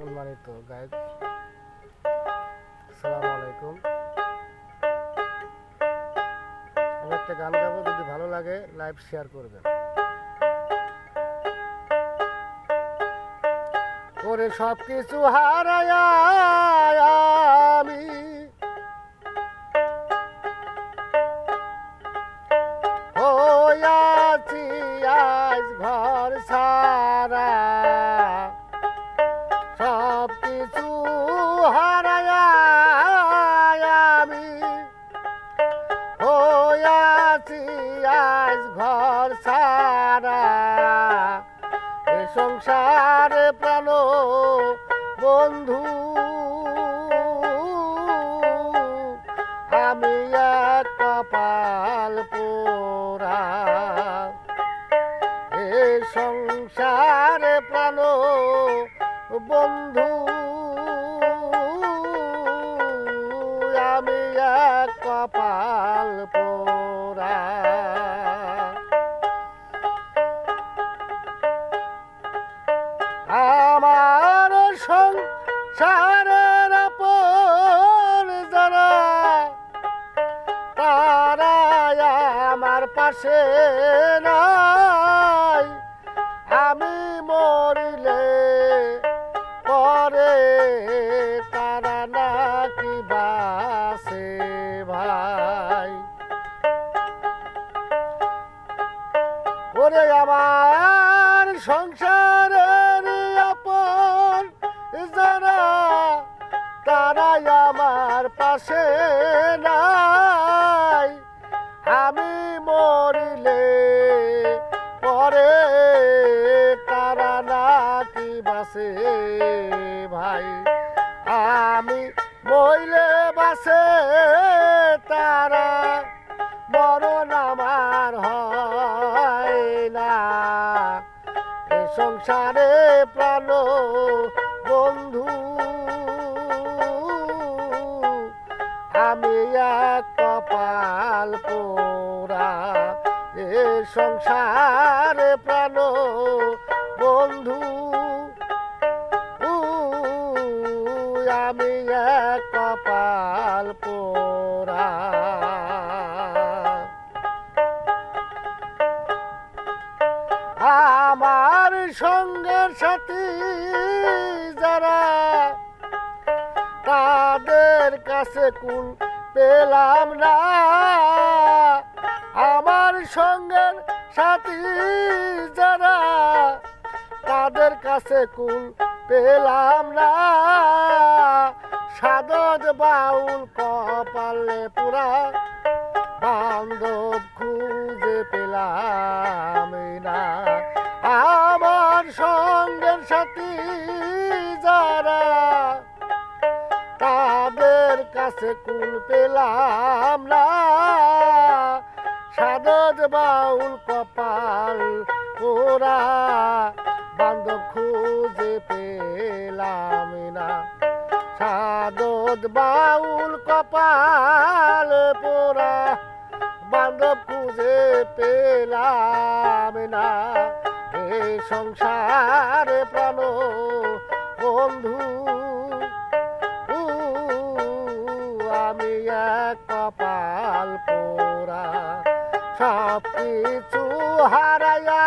সম্মানিত গায়ক, আসসালামু আলাইকুম। একটা গান গাবো, যদি ভালো লাগে, লাইভ শেয়ার করবেন। ওরে সব কিছু হারায়া হইয়াছি আজ ঘর সারা এ সংসারে প্রাণ বন্ধু। আমি এক কপাল পোড়া। এ সংসারে প্রাণ বন্ধু। আমি এক কপাল পোড়া। আমার সংসারের আপন যারা তারা আমার পাশে নাই। আমি মরিলে ওরে আমার সংসারের আপন যারা, তারাই আমার পাশে নাই। আমি মরিলে পরে তারা নাকি বাসে ভাই। আমি মইলে বাসে তারা, মরণ আমার সংসারে প্রাণ, বন্ধু। আমি এক কপাল পোড়া, এ সংসারে প্রাণ, বন্ধু। আমি এক কপাল পোড়া। আমার সঙ্গের সাথী যারা তাদের কাছে কুল পেলাম না। আমার সঙ্গের সাথী যারা তাদের কাছে কুল পেলাম না। সাদত বাউল কপালে পুরা বান্ধব খুঁজে পেলাম। সঙ্গের সাথী যারা তাদের কাছে কুল পেলাম না। সাদত বাউল কপাল ওরা বান্ধব খুঁজে পেলাম না। সাদত বাউল কপাল পোড়া, বান্ধব খুঁজে পেলাম না। সংসারে প্রাণ, বন্ধু। আমি এক কপাল পোড়া সব কিছু হারাইয়া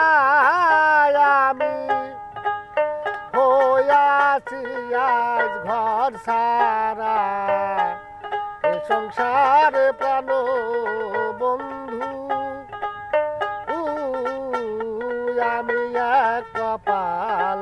আমি হইয়াছি আজ ঘর সারা। সংসারে প্রাণ, বন্ধু। আমি কপাল